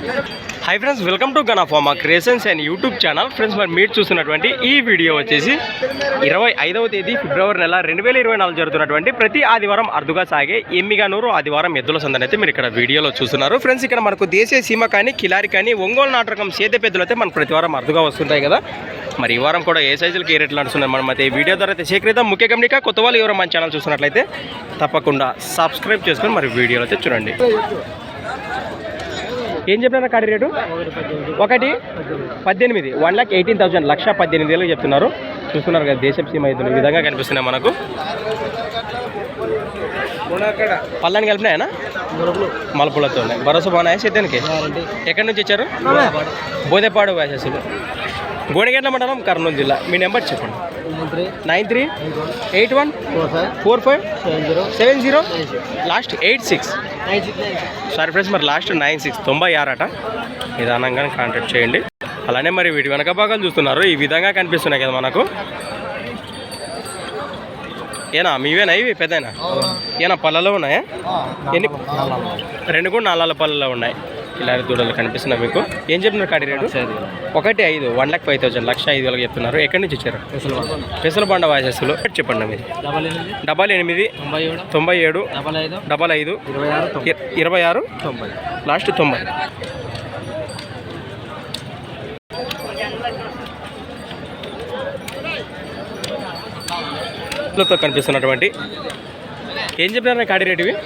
High friends welcome to గనాఫామా creations and YouTube channel friends మరి మీరు చూస్తున్నటువంటి ఈ వీడియో వచ్చేసి ఇరవై ఐదవ తేదీ ఫిబ్రవరి నెల రెండు వేల ఇరవై నాలుగు జరుగుతున్నటువంటి ప్రతి ఆదివారం అరుదుగా సాగే ఎమ్మిగానూరు ఆదివారం ఎద్దుల సందని అయితే మీరు ఇక్కడ వీడియోలో చూస్తున్నారు. ఫ్రెండ్స్ ఇక్కడ మనకు దేశీయ సీమ కానీ కిలారి కానీ ఒంగోలు నాటకం సేద పెద్దలు అయితే మనకు ప్రతి వారం అరుదుగా వస్తుంటాయి కదా. మరి ఈ వారం కూడా ఏ సైజులకి ఏ రేట్లు నడుస్తున్నాయి మనం అయితే ఈ వీడియో ద్వారా అయితే సేకరిద్దాం. ముఖ్య గమనిక కొత్త వాళ్ళు ఎవరో మన ఛానల్ చూస్తున్నట్లయితే తప్పకుండా సబ్స్క్రైబ్ చేసుకొని మరి వీడియోలో అయితే చూడండి. ఏం చెప్పినారా కాడి రేటు? ఒకటి పద్దెనిమిది. వన్ లాక్ ఎయిటీన్ థౌసండ్ లక్ష పద్దెనిమిది వేలు చెప్తున్నారు. చూస్తున్నారు కదా దేశం సీమ ఇద్దరు ఈ విధంగా కనిపిస్తున్నాయి మనకు. పల్లని కలిపినాయనా? మలపులతో ఉన్నాయి. భరోసా బాగున్నాయా సిద్ధానికి? ఎక్కడి నుంచి వచ్చారు? బోదేపాడు వేసేసులు. గోడిగడ్ల మండలం కర్నూలు జిల్లా. మీ నెంబర్ చెప్పండి. Nine three eight one four five seven zero last eight six sorry friends మరి లాస్ట్ నైన్ సిక్స్ తొంభై ఆరు అట నిదానంగానే కాంటాక్ట్ చేయండి. అలానే మరి వీటి వెనక భాగాలు చూస్తున్నారు. ఈ విధంగా కనిపిస్తున్నాయి కదా మనకు. ఏనా? మీవేనా? ఇవి పెద్దనా ఏనా? పళ్ళలో ఉన్నాయా? ఎన్ని? రెండు కూడా నాలుగు పళ్ళలో ఉన్నాయి. ఇలాంటి దూడలు కనిపిస్తున్నాయి మీకు. ఏం చెప్తున్నారు కాడి రేటు? ఒకటి ఐదు వన్ లాక్ ఫైవ్ థౌసండ్ లక్ష ఐదు వేలకు చెప్తున్నారు. ఎక్కడి నుంచి వచ్చారు? పెసల బండ వాసస్సులు చెప్పండి మీరు డబల్ ఎనిమిది. తొంభై ఏడు. డబల్ ఐదు. ఇరవై ఆరు తొంభై. ఇ- ఇరవై ఆరు తొంభై. లాస్ట్ తొంభై. తో కనిపిస్తున్నటువంటి ఏం చెప్పినారు కాడి రేటు ఇవి?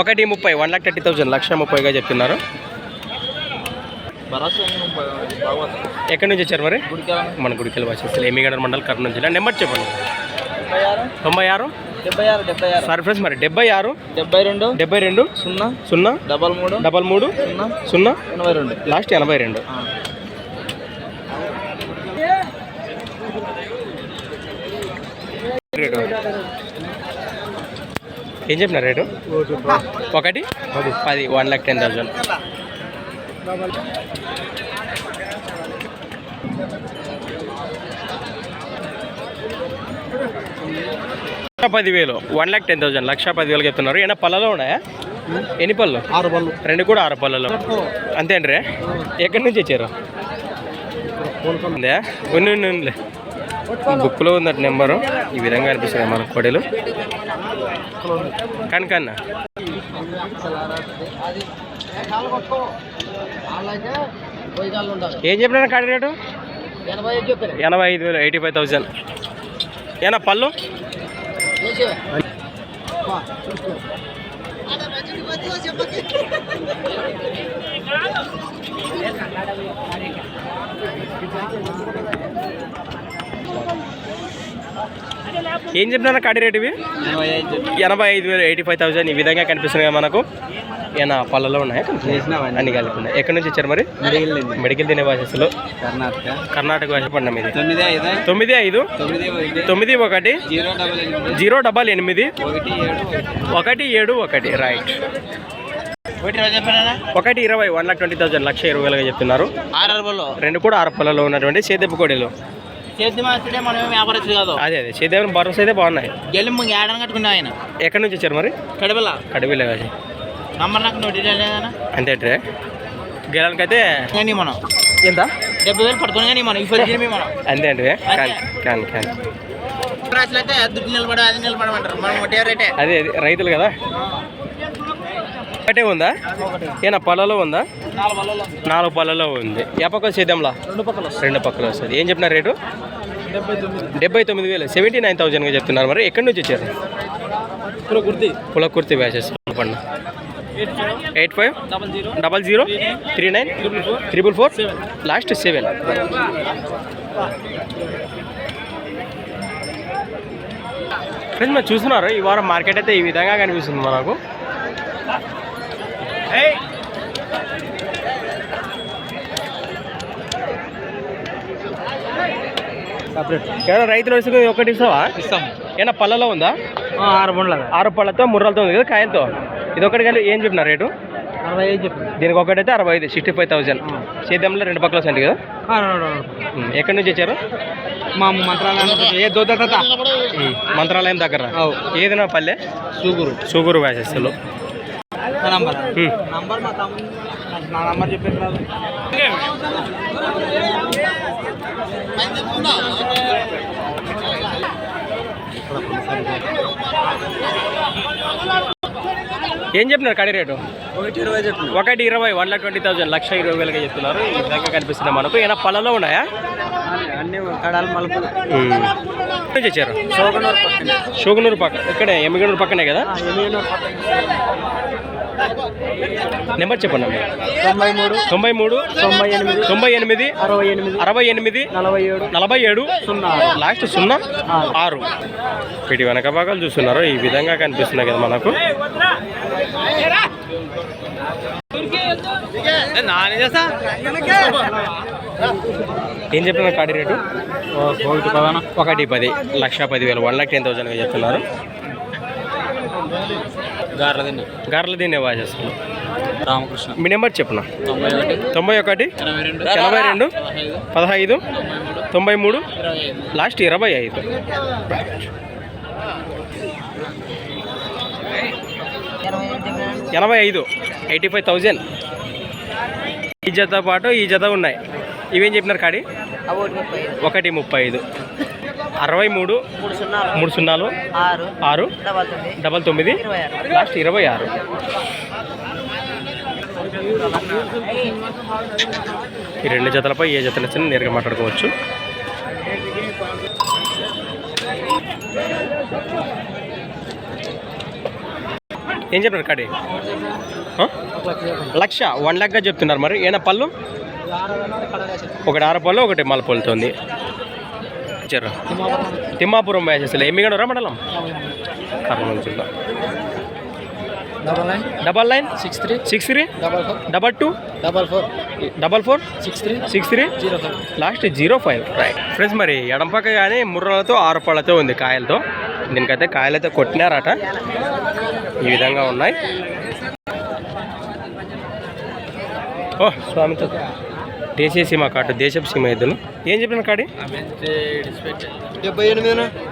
ఒకటి ముప్పై వన్ లాక్ థర్టీ థౌసండ్ లక్ష ముప్పైగా చెప్తున్నారు ఎక్కడి నుంచి వచ్చారు మరి? మన గుడికెళ్ళి వచ్చేసి ఎమ్మిగడ మండల్ కర్నూలు జిల్లా నెంబర్ చెప్పండి. తొంభై ఆరు? డెబ్బై ఆరు డెబ్బై ఆరు. సారీ ఫ్రెండ్స్ మరి డెబ్బై ఆరు? డెబ్బై రెండు డెబ్బై రెండు? సున్నా సున్నా? డబల్ మూడు డబల్ మూడు? సున్నా సున్నా? ఎనభై రెండు. లాస్ట్ ఎనభై రెండు. రేటు ఏం చెప్పిన రేటు? ఒకటి? పది. వన్ లాక్ టెన్ థౌసండ్ పదివేలు. వన్ లాక్ టెన్ థౌసండ్ లక్ష పదివేలు చెప్తున్నారు. ఏమైనా పళ్ళలో ఉన్నాయా? ఎన్ని పళ్ళు? ఆరు బళ్ళు రెండు కూడా ఆరు పళ్ళలో. అంతే అండి ఎక్కడి నుంచి వచ్చారు? ఉందా. బుక్లో ఉందట నెంబరు. ఈ విధంగా అనిపిస్తున్నాయి మన కోడలు. కనకన్న. ఏం చెప్పినా కాడి రేటు? ఎనభై ఐదు వేలు ఎయిటీ ఫైవ్ థౌసండ్. ఏనా పళ్ళు? ఏం చెప్పినా కాడి రేటు ఇవి? ఎనభై ఐదు వేలు ఎయిటీ ఫైవ్ థౌసండ్ ఈ విధంగా కనిపిస్తున్నాయి మనకు. ఏనా పళ్ళలో ఉన్నాయా? అన్ని కలిపి ఉన్నాయి. ఎక్కడి నుంచి వచ్చారు మరి? మెడికల్ తినే భాషలు. కర్ణాటక. కర్ణాటక భాష పడిన మీది? తొమ్మిది ఐదు. తొమ్మిది ఒకటి. జీరో డబల్ ఎనిమిది. ఒకటి ఏడు ఒకటి. రైట్. ఒకటి ఇరవై వన్ లాక్ ట్వంటీ థౌసండ్ లక్ష ఇరవై వేలుగా చెప్తున్నారు. రెండు కూడా ఆరు పళ్ళలో ఉన్నటువంటి సేదెప్పు మనం వ్యాపారస్తులు కాదు. అదే అదే. సేదేవరం భరోసా అయితే బాగున్నాయి. గెలి ముందు ఏడాది కట్టుకున్నా ఆయన? ఎక్కడి నుంచి వచ్చారు మరి? కడబల కడివిలే కాసి నంబర్ నాకు నోటి అంతే కానీ మనం. ఎంత? డెబ్బై వేలు పడుతుంది కానీ మనం ఇప్పుడు మనం. అంతే అంటే కాన్ కాన్ కాన్. రాసులు అయితే దుడ్డు నిలబడ అది నిలబడమంటారు. మనం ఒకటే రేటే. అదే రైతులు కదా? ఒకటే ఉందా? ఏనా పొలలో ఉందా? నాలుగు పొలలో ఉంది. ఏ పక్క సేద్యంలా రెండు పక్కల రెండు పక్కల వస్తుంది. ఏం చెప్పిన రేటు? డెబ్బై తొమ్మిది. వేలు. సెవెంటీ నైన్ థౌజండ్గా చెప్తున్నారు మరి. ఎక్కడి నుంచి వచ్చారు? ఇప్పుడు గుర్తి కులకుర్తి బ్యాచెస్. పండు eight five? Double zero. Three nine? Triple four? Last seven. Friends మరి చూస్తున్నారు? ఈ వారం మార్కెట్ అయితే ఈ విధంగా కనిపిస్తుంది మనకు. ఏమైనా రైతులు వస్తుంది ఒకటి ఇస్తావా? ఇస్తాం. ఏమైనా పళ్ళలో ఉందా? ఆరు బండ్ల ఆరు పళ్ళతో ముర్రలతో ఉంది కదా కాయలతో. ఇది ఒకటి కలిసి ఏం చెప్పిన రేటు? అరవై ఐదు చెప్పు దీనికి ఒకటైతే అరవై ఐదు సిక్స్టీ ఫైవ్ థౌసండ్ సేద్యంలో రెండు పక్కల సండి కదా? ఎక్కడి నుంచి వచ్చారు? మా మంత్రాలయం ఏ దోద ఉమ్, మంత్రాలయం దగ్గర. ఏదైనా పల్లె? సూగురు. సూగూరు వ్యాసస్సులు నంబర్. నంబర్ మా తమ్ముడు నా నంబర్ చెప్పేది రాదు ఏం చెప్తున్నారు కడి రేటు? ఒకటి ఇరవై చెప్పు ఒకటి ఇరవై వన్ లాక్ ట్వంటీ థౌసండ్ లక్ష ఇరవై వేలుగా చెప్తున్నారు. ఈ విధంగా కనిపిస్తుంది మనకు. ఏమైనా పళ్ళలో ఉన్నాయా? అన్ని కడాలు మలుపులు. నుంచి వచ్చారు సోగనూరు పక్కన. షోగునూరు పక్క ఇక్కడే ఎమ్మిగనూరు పక్కనే కదా? పక్కన. నెంబర్ చెప్పండి. తొంభై మూడు తొంభై మూడు తొంభై ఎనిమిది తొంభై ఎనిమిది అరవై ఎనిమిది అరవై ఎనిమిది నలభై ఏడు నలభై ఏడు సున్నా లాస్ట్ సున్నా ఆరు. వీటి వెనక భాగాలు చూస్తున్నారు. ఈ విధంగా కనిపిస్తున్నాయి కదా మనకు. ఏం చెప్పిన కాడి రేటు? ఒకటి పది. లక్ష పదివేలు. వన్ లాక్ టెన్ థౌసండ్గా చెప్తున్నారు. గార్ల దీన్ని. వాసేస్తున్నారు రామకృష్ణ. మీ నెంబర్ చెప్పున? తొంభై ఒకటి. ఎనభై రెండు పదహైదు. తొంభై మూడు లాస్ట్ ఇరవై ఐదు. ఎనభై ఐదు ఎయిటీ ఫైవ్ థౌజండ్. ఈ జత పాటు ఈ జత ఉన్నాయి. ఇవేం చెప్పినారు కాడి? ఒకటి ముప్పై ఐదు. అరవై మూడు మూడు సున్నాలు. ఆరు డబల్ తొమ్మిది లాస్ట్ ఇరవై ఆరు. ఈ రెండు జతలపై ఏ జతలు వచ్చినా నేరుగా మాట్లాడుకోవచ్చు. ఏం చెప్పినారు కాడి? లక్ష వన్ ల్యాక్గా చెప్తున్నారు మరి. ఏనా పళ్ళు? ఒకటి ఆరపల్లు ఒకటి మలపల్లుతోంది ఇచ్చారు తిమ్మాపురం వేసేసలే ఎమ్మిగడరా మండలం? కర్నూలు జిల్లా. Double nine double nine six three six three double four double two double four double four six three six three zero five last zero five right friends మరి ఎడం పక్క కానీ ముర్రలతో ఆరు పళ్ళతో ఉంది కాయలతో. దీనికైతే కాయలైతే కొట్టినారట. ఈ విధంగా ఉన్నాయి. ఓ స్వామితో. దేశీయ సీమ కాటు దేశపు సీమ ఎద్దులు ఏం చెప్పిన కాడి?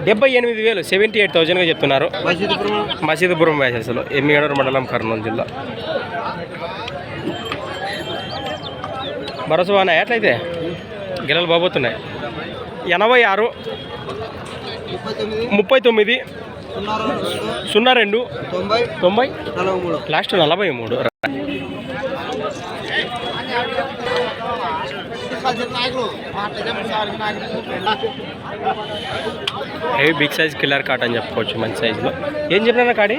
డెబ్బై ఎనిమిది వేలు సెవెంటీ ఎయిట్ థౌజండ్గా చెప్తున్నారు. మసీదుపురం. వేసేసలు ఎమ్మిగడూరు మండలం కర్నూలు జిల్లా. భరోసా బాగున్నాయి? ఎట్లయితే? గిల్లలు బాబోతున్నాయి ఎనభై ఆరు ముప్పై తొమ్మిది. సున్నా రెండు తొంభై లాస్ట్ నలభై మూడు. Heavy big size killer cat అని చెప్పుకోవచ్చు మంచి సైజులో ఏం చెప్పినా కాడి?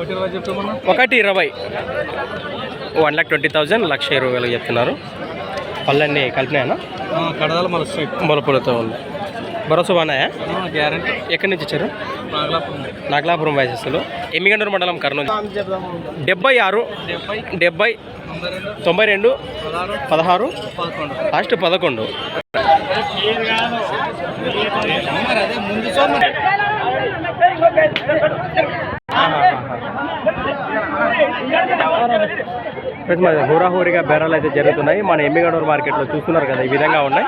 ఒకటి ఇరవై. చెప్తామన్నా ఒకటి ఇరవై వన్ లాక్ ట్వంటీ థౌజండ్ లక్ష ఇరవై వేలు చెప్తున్నారు. పళ్ళన్నీ కలిపినాయనా? కడదాలు మన స్ట్రైట్ మొలపులతో ఉంది. భరోసా బాగున్నాయా? గ్యారంటీ. ఎక్కడి నుంచి వచ్చారు? నాగలాపురం నాగలాపురం వయస్సులో ఎమ్మిగండూరు మండలం కర్నూలు. డెబ్బై ఆరు డెబ్బై డెబ్బై తొంభై రెండు పదహారు లాస్ట్ పదకొండు. ముందు ఫ్రెండ్స్ మన హోరాహోరీగా బేరాలు అయితే జరుగుతున్నాయి. మన ఎమ్మిగడూరు మార్కెట్లో చూస్తున్నారు కదా ఈ విధంగా ఉన్నాయి.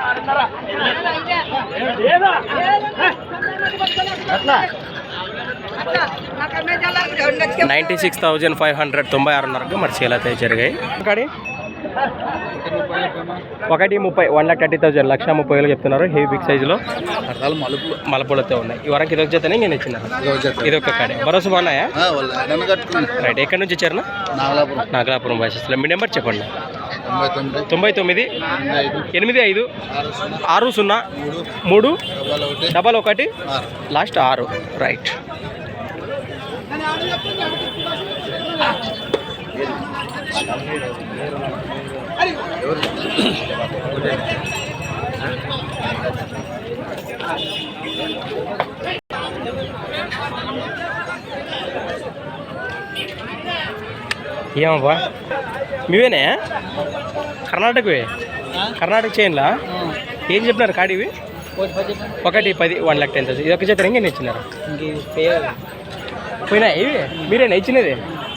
Ninety six thousand five hundred తొంభై ఆరున్నరకు మరి సేల్ అయితే జరిగాయి. ఒకటి ముప్పై వన్ లాక్ థర్టీ థౌసండ్ లక్ష ముప్పై వేలు చెప్తున్నారు హెవీ బిగ్ సైజులో. మలుపులు. మలపూలతో ఉన్నాయి. ఈ వరకు ఇదొక జతనే నేను ఇచ్చినారు ఇది ఒక కాడే. భరోసా బాగున్నాయా? రైట్ ఎక్కడి నుంచి వచ్చారు? నాగలాపురం. వయసులో మీ నెంబర్ చెప్పండి. తొంభై తొమ్మిది. ఎనిమిది ఐదు. ఆరు సున్నా. మూడు. డబల్ ఒకటి. లాస్ట్ ఆరు. రైట్. ఏమబ్బా? మీవేనే? కర్ణాటకవే? కర్ణాటక చైన్లా ఏం చెప్పినారు కాడివి? ఒకటి పది వన్ లాక్ టెన్ థౌసండ్ ఇది ఒక చేత ఇంకేం ఇచ్చినారు పోయినా ఇవి? మీరేనా ఇచ్చినది?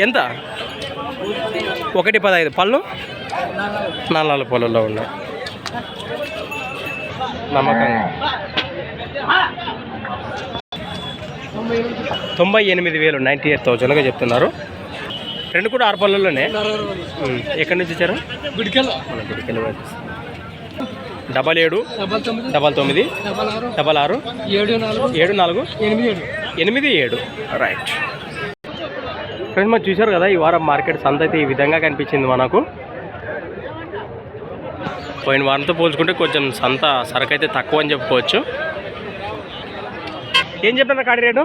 ఎంత? ఒకటి పదహైదు. పళ్ళు? నాలుగు పళ్ళల్లో ఉన్నాయి. నమ్మకంగా. తొంభై ఎనిమిది వేలు నైంటీ ఎయిట్ థౌజండ్గా చెప్తున్నారు. రెండు కూడా ఆరు పళ్ళల్లోనే ఉమ్, ఎక్కడి నుంచి గుడికెళ్ళ. మన వైపు. డబల్ ఏడు డబల్ తొమ్మిది డబల్ ఆరు ఏడు నాలుగు ఏడు నాలుగు ఎనిమిది ఏడు. రైట్ ఫ్రెండ్స్ మరి చూశారు కదా ఈ వారం మార్కెట్ సంత అయితే ఈ విధంగా కనిపించింది మనకు. పోయిన వారంతో పోల్చుకుంటే కొంచెం సంత సరుకు అయితే తక్కువ అని చెప్పుకోవచ్చు. ఏం చెప్పిన కాడి రేటు?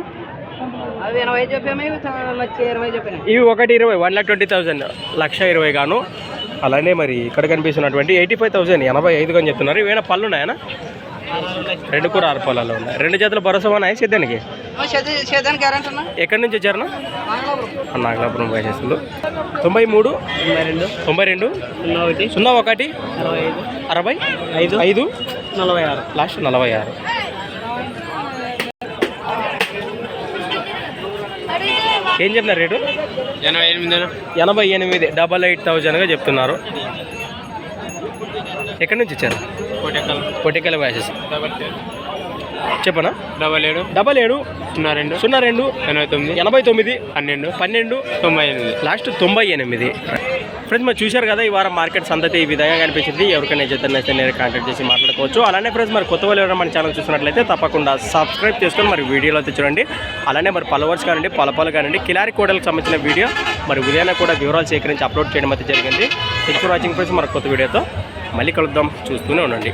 ఇవి ఒకటి ఇరవై వన్ లాక్ ట్వంటీ థౌజండ్ లక్ష ఇరవై గాను. అలానే మరి ఇక్కడ కనిపిస్తున్నటువంటి ఎయిటీ ఫైవ్ థౌసండ్ ఎనభై ఐదుగా అని చెప్తున్నారు. ఇవేనా పళ్ళు ఉన్నాయనా? రెండు కూడా ఆరు పొలాలు ఉన్నాయి. రెండు జతల భరోసా ఉన్నాయి సిద్ధానికి ఎక్కడి నుంచి వచ్చారన్నా నాగలాపురం చేస్తుందో తొంభై మూడు తొంభై రెండు. తొంభై రెండు సున్నా ఒకటి సున్నా ఒకటి అరవై ఐదు అరవై ఐదు ఐదు నలభై ఆరు. లాస్ట్ నలభై ఆరు. ఏం చెప్తున్నారు రేటు? ఎనభై ఎనిమిది ఎనభై ఎనిమిది డబల్ ఎయిట్ థౌజండ్గా చెప్తున్నారు. ఎక్కడి నుంచి వచ్చారు? కోటెక్కల్. కొట్టికల వ్యాసెస్ చెప్పనా? డబల్ ఏడు డబల్ ఏడు సున్నా రెండు సున్నా రెండు ఎనభై తొమ్మిది ఎనభై తొమ్మిది పన్నెండు పన్నెండు తొంభై ఎనిమిది. లాస్ట్ తొంభై ఎనిమిది. ఫ్రెండ్స్ మరి చూశారు కదా ఈ వారం మార్కెట్ సంతతి ఈ విధంగా కనిపించింది. ఎవరికైనా చేతనైతే నేను కాంటాక్ట్ చేసి మాట్లాడుకోవచ్చు. అలానే ఫ్రెండ్స్ మరి కొత్త వాళ్ళు ఎవరైనా మన ఛానల్ చూసినట్లయితే తప్పకుండా సబ్స్క్రైబ్ చేసుకొని మరి వీడియోలో అయితే చూడండి. అలానే మరి పలవర్స్ కానివ్వండి పలపాలు కానివ్వండి కిలారి కోడలకు సంబంధించిన వీడియో మరి ఉదయాన్నే కూడా వివరాలు సేకరించి అప్లోడ్ చేయడం అయితే జరిగింది. ఫర్ వాచింగ్ ఫ్రెండ్స్ మరి కొత్త వీడియోతో మళ్ళీ కలుద్దాం. చూస్తూనే ఉండండి.